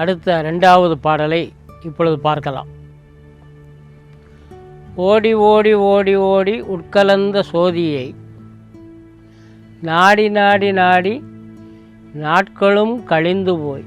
அடுத்த ரெண்டாவது பாடலை இப்பொழுது பார்க்கலாம். ஓடி ஓடி ஓடி ஓடி உட்கலந்த சோதியை. நாடி நாடி நாடி நாட்களும் கழிந்து போய்.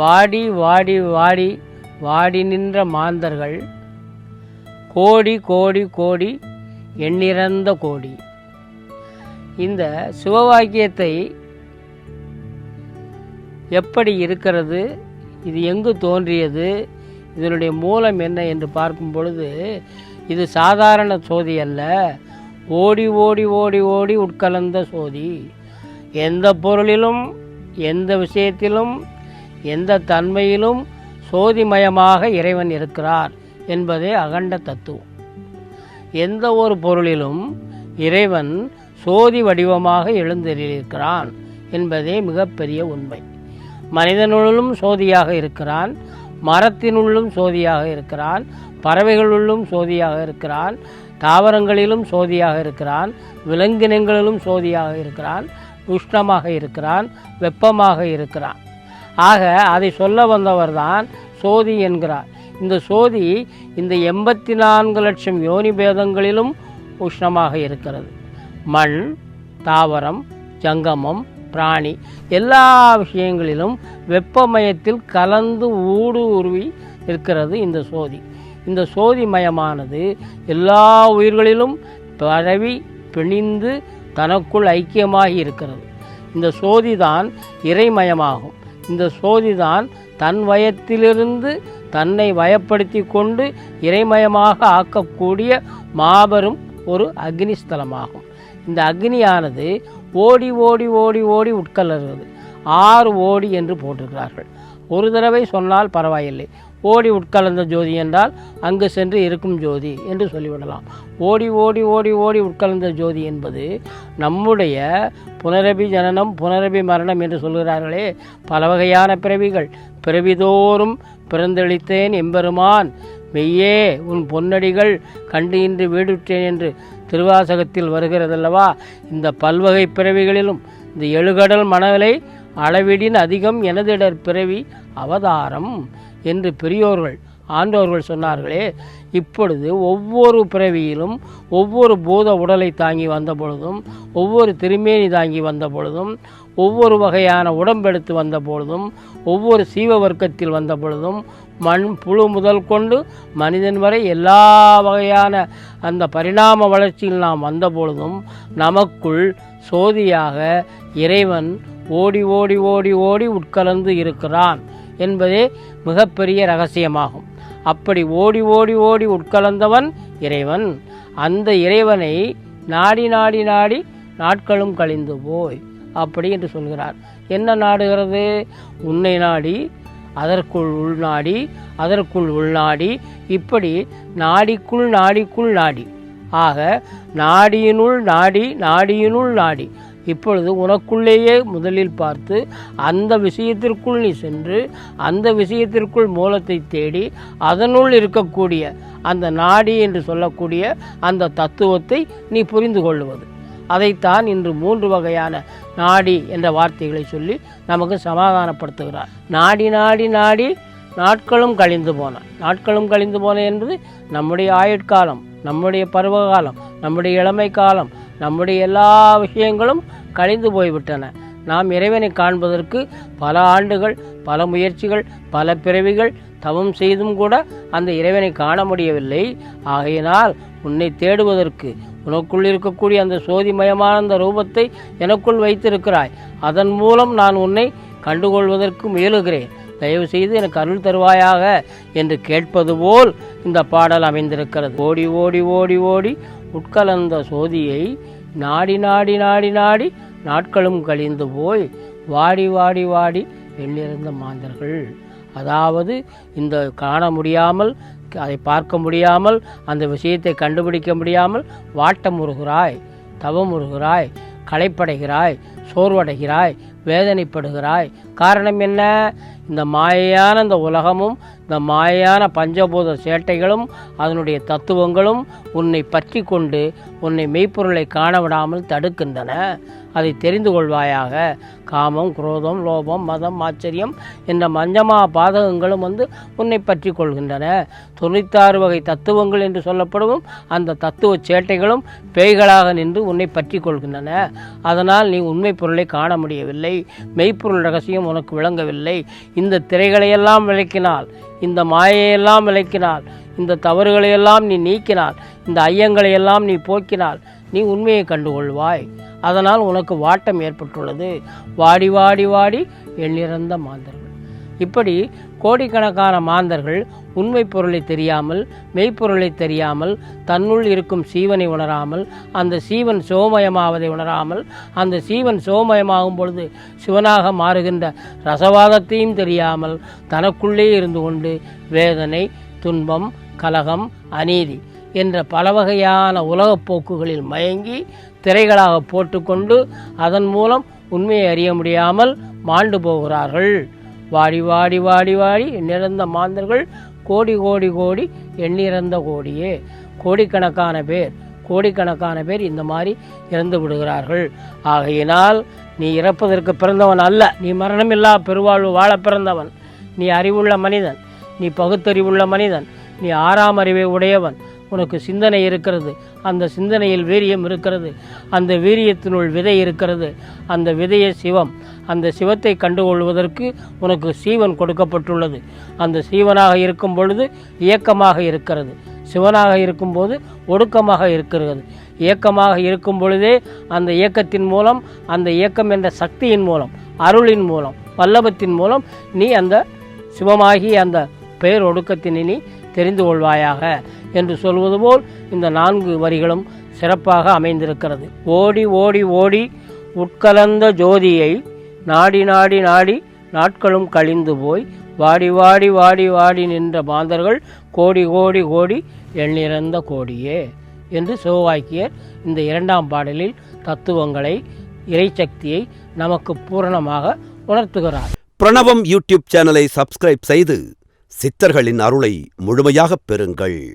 வாடி வாடி வாடி வாடி நின்ற மாந்தர்கள். கோடி கோடி கோடி எண்ணிறந்த கோடி. இந்த சிவவாக்கியத்தை எப்படி இருக்கிறது இது எங்கு தோன்றியது இதனுடைய மூலம் என்ன என்று பார்க்கும் பொழுது இது சாதாரண சோதி அல்ல. ஓடி ஓடி ஓடி ஓடி உட்கலந்த சோதி. எந்த பொருளிலும் எந்த விஷயத்திலும் எந்த தன்மையிலும் சோதிமயமாக இறைவன் இருக்கிறார் என்பதே அகண்ட தத்துவம். எந்த ஒரு பொருளிலும் இறைவன் சோதி வடிவமாக எழுந்தெறியிருக்கிறான் என்பதே மிகப்பெரிய உண்மை. மனிதனுள்ளும் சோதியாக இருக்கிறான் மரத்தினுள்ளும் சோதியாக இருக்கிறான் பறவைகளுள்ளும் சோதியாக இருக்கிறான் தாவரங்களிலும் சோதியாக இருக்கிறான் விலங்கினங்களிலும் சோதியாக இருக்கிறான் உஷ்ணமாக இருக்கிறான் வெப்பமாக இருக்கிறான். ஆக அதை சொல்ல வந்தவர்தான் சோதி என்கிறார். இந்த சோதி இந்த எண்பத்தி நான்கு லட்சம் யோனி பேதங்களிலும் உஷ்ணமாக இருக்கிறது. மண் தாவரம் ஜங்கமம் பிராணி. எல்லா விஷயங்களிலும் வெப்பமயத்தில் கலந்து ஊடு உருவி இருக்கிறது இந்த சோதி. இந்த சோதி மயமானது எல்லா உயிர்களிலும் பரவி பிணிந்து தனக்குள் ஐக்கியமாகி இருக்கிறது. இந்த சோதிதான் இறைமயமாகும். இந்த சோதிதான் தன் வயத்திலிருந்து தன்னை வயப்படுத்தி கொண்டு இறைமயமாக ஆக்கக்கூடிய மாபெரும் ஒரு அக்னிஸ்தலமாகும். இந்த அக்னியானது ஓடி ஓடி ஓடி ஓடி உட்கலர்கிறது ஆறு ஓடி என்று போட்டிருக்கிறார்கள். ஒரு தடவை சொன்னால் பரவாயில்லை. ஓடி உட்கலந்த ஜோதி என்றால் அங்கு சென்று இருக்கும் ஜோதி என்று சொல்லிவிடலாம். ஓடி ஓடி ஓடி ஓடி உட்கலந்த ஜோதி என்பது நம்முடைய புனரபி ஜனனம் புனரபி மரணம் என்று சொல்கிறார்களே. பல வகையான பிறவிகள். பிறவிதோறும் பிறந்தளித்தேன் எம்பெருமான். மெய்யே உன் பொன்னடிகள் கண்டு இன்று வீடுற்றேன் என்று திருவாசகத்தில் வருகிறதல்லவா? இந்த பல்வகை பிறவிகளிலும் இந்த எழுகடல் மணலை அளவிடின் அதிகம் எனதிடர் பிறவி அவதாரம் என்று பெரியோர்கள் ஆண்டோர்கள் சொன்னார்களே இப்பொழுது ஒவ்வொரு பிறவியிலும் ஒவ்வொரு பூத உடலை தாங்கி வந்த பொழுதும் ஒவ்வொரு திருமேனி தாங்கி வந்த பொழுதும் ஒவ்வொரு வகையான உடம்பெடுத்து வந்த பொழுதும் ஒவ்வொரு சீவ வர்க்கத்தில் வந்த பொழுதும் மண் புழு முதல் கொண்டு மனிதன் வரை எல்லா வகையான அந்த பரிணாம வளர்ச்சியில் நாம் வந்த பொழுதும் நமக்குள் சோதியாக இறைவன் ஓடி ஓடி ஓடி ஓடி உட்கலந்து இருக்கிறான் என்பதே மிகப்பெரிய ரகசியமாகும். அப்படி ஓடி ஓடி ஓடி உட்கலந்தவன் இறைவன். அந்த இறைவனை நாடி நாடி நாடி நாட்களும் கழிந்து போய் அப்படி என்று சொல்கிறார். என்ன நாடுகிறது? உன்னை நாடி அதற்குள் உள்நாடி அதற்குள் உள்நாடி இப்படி நாடிக்குள் நாடிக்குள் நாடி. ஆக நாடியினுள் நாடி நாடியினுள் நாடி. இப்பொழுது உனக்குள்ளேயே முதலில் பார்த்து அந்த விஷயத்திற்குள் நீ சென்று அந்த விஷயத்திற்குள் மூலத்தை தேடி அதனுள் இருக்கக்கூடிய அந்த நாடி என்று சொல்லக்கூடிய அந்த தத்துவத்தை நீ புரிந்து கொள்வது அதைத்தான் இன்று மூன்று வகையான நாடி என்ற வார்த்தைகளை சொல்லி நமக்கு சமாதானப்படுத்துகிறார். நாடி நாடி நாடி நாட்களும் கழிந்து போன. நாட்களும் கழிந்து போன என்பது நம்முடைய ஆயுட்காலம் நம்முடைய பருவகாலம் நம்முடைய இளமை காலம் நம்முடைய எல்லா விஷயங்களும் கழிந்து போய்விட்டன. நாம் இறைவனை காண்பதற்கு பல ஆண்டுகள் பல முயற்சிகள் பல பிறவிகள் தவம் செய்தும் கூட அந்த இறைவனை காண முடியவில்லை. ஆகையினால் உன்னை தேடுவதற்கு உனக்குள் இருக்கக்கூடிய அந்த சோதிமயமான அந்த ரூபத்தை எனக்குள் வைத்திருக்கிறாய். அதன் மூலம் நான் உன்னை கண்டுகொள்வதற்கு முயலுகிறேன். தயவு செய்து எனக்கு அருள் தருவாயாக என்று கேட்பது போல் இந்த பாடல் அமைந்திருக்கிறது. ஓடி ஓடி ஓடி ஓடி உட்கலந்த சோதியை நாடி நாடி நாடி நாடி நாட்களும் கழிந்து போய் வாடி வாடி வாடி எண்ணிறந்த மாந்தர்கள். அதாவது இந்த காண முடியாமல் அதை பார்க்க முடியாமல் அந்த விஷயத்தை கண்டுபிடிக்க முடியாமல் வாட்டமுறுகிறாய் தவமுறுகிறாய் களைப்படைகிறாய் சோர்வடைகிறாய் வேதனைப்படுகிறாய். காரணம் என்ன? இந்த மாயையான இந்த உலகமும் இந்த மாயையான பஞ்சபூத சேட்டைகளும் அதனுடைய தத்துவங்களும் உன்னை பற்றி கொண்டு உன்னை மெய்ப்பொருளை காண விடாமல் தடுக்கின்றன. அதை தெரிந்து கொள்வாயாக. காமம் குரோதம் லோபம் மதம் ஆச்சரியம் என்ற மஞ்சமா பாதகங்களும் வந்து உன்னை பற்றி கொள்கின்றன. தொண்ணூத்தாறு வகை தத்துவங்கள் என்று சொல்லப்படும் அந்த தத்துவ சேட்டைகளும் பேய்களாக நின்று உன்னை பற்றி கொள்கின்றன. அதனால் நீ உண்மை பொருளை காண முடியவில்லை. மெய்ப்பொருள் ரகசியம் உனக்கு விளங்கவில்லை. இந்த திரைகளையெல்லாம் விளக்கினால் இந்த மாயையெல்லாம் விளக்கினால் இந்த தவறுகளையெல்லாம் நீ நீக்கினால் இந்த ஐயங்களையெல்லாம் நீ போக்கினால் நீ உண்மையை கண்டுகொள்வாய். அதனால் உனக்கு வாட்டம் ஏற்பட்டுள்ளது. வாடி வாடி வாடி எண்ணிறந்த மாந்தர்கள். இப்படி கோடிக்கணக்கான மாந்தர்கள் உண்மை பொருளை தெரியாமல் மெய்ப்பொருளை தெரியாமல் தன்னுள் இருக்கும் சீவனை உணராமல் அந்த சீவன் சிவமயமாவதை உணராமல் அந்த சீவன் சிவமயமாகும் பொழுது சிவனாக மாறுகின்ற ரசவாதத்தையும் தெரியாமல் தனக்குள்ளே இருந்து கொண்டு வேதனை துன்பம் கலகம் அநீதி என்ற பல வகையான உலகப் போக்குகளில் மயங்கி திரைகளாக போட்டுக்கொண்டு அதன் மூலம் உண்மையை அறிய முடியாமல் மாண்டு போகிறார்கள். வாடி வாடி வாடி வாடி நிறந்த மாந்தர்கள் கோடி கோடி கோடி எண்ணிறந்த கோடியே. கோடிக்கணக்கான பேர் கோடிக்கணக்கான பேர் இந்த மாதிரி இறந்து விடுகிறார்கள். ஆகையினால் நீ இறப்பதற்கு பிறந்தவன் அல்ல. நீ மரணமில்லா பெருவாழ்வு வாழ பிறந்தவன். நீ அறிவுள்ள மனிதன். நீ பகுத்தறிவுள்ள மனிதன். நீ ஆறாம் அறிவை உடையவன். உனக்கு சிந்தனை இருக்கிறது. அந்த சிந்தனையில் வீரியம் இருக்கிறது. அந்த வீரியத்தினுள் விதை இருக்கிறது. அந்த விதையை சிவம். அந்த சிவத்தை கண்டுகொள்வதற்கு உனக்கு சீவன் கொடுக்கப்பட்டுள்ளது. அந்த சீவனாக இருக்கும் பொழுது இயக்கமாக இருக்கிறது. சிவனாக இருக்கும்போது ஒடுக்கமாக இருக்கிறது. இயக்கமாக இருக்கும் பொழுதே அந்த இயக்கத்தின் மூலம் அந்த இயக்கம் என்ற சக்தியின் மூலம் அருளின் மூலம் பல்லவத்தின் மூலம் நீ அந்த சிவமாகி அந்த பெயர் ஒடுக்கத்தினை நீ தெரிந்து கொள்வாயாக. என்று சொல்வது போல் இந்த நான்கு வரிகளும் சிறப்பாக அமைந்திருக்கிறது. ஓடி ஓடி ஓடி உட்கலந்த ஜோதியை நாடி நாடி நாடி நாட்களும் கழிந்து போய் வாடி வாடி வாடி வாடி நின்ற மாந்தர்கள் கோடி கோடி கோடி எண்ணிறந்த கோடியே என்று சிவவாக்கியர் இந்த இரண்டாம் பாடலில் தத்துவங்களை இறைசக்தியை நமக்கு பூரணமாக உணர்த்துகிறார். பிரணவம் யூடியூப் சேனலை சப்ஸ்கிரைப் செய்து சித்தர்களின் அருளை முழுமையாகப் பெறுங்கள்.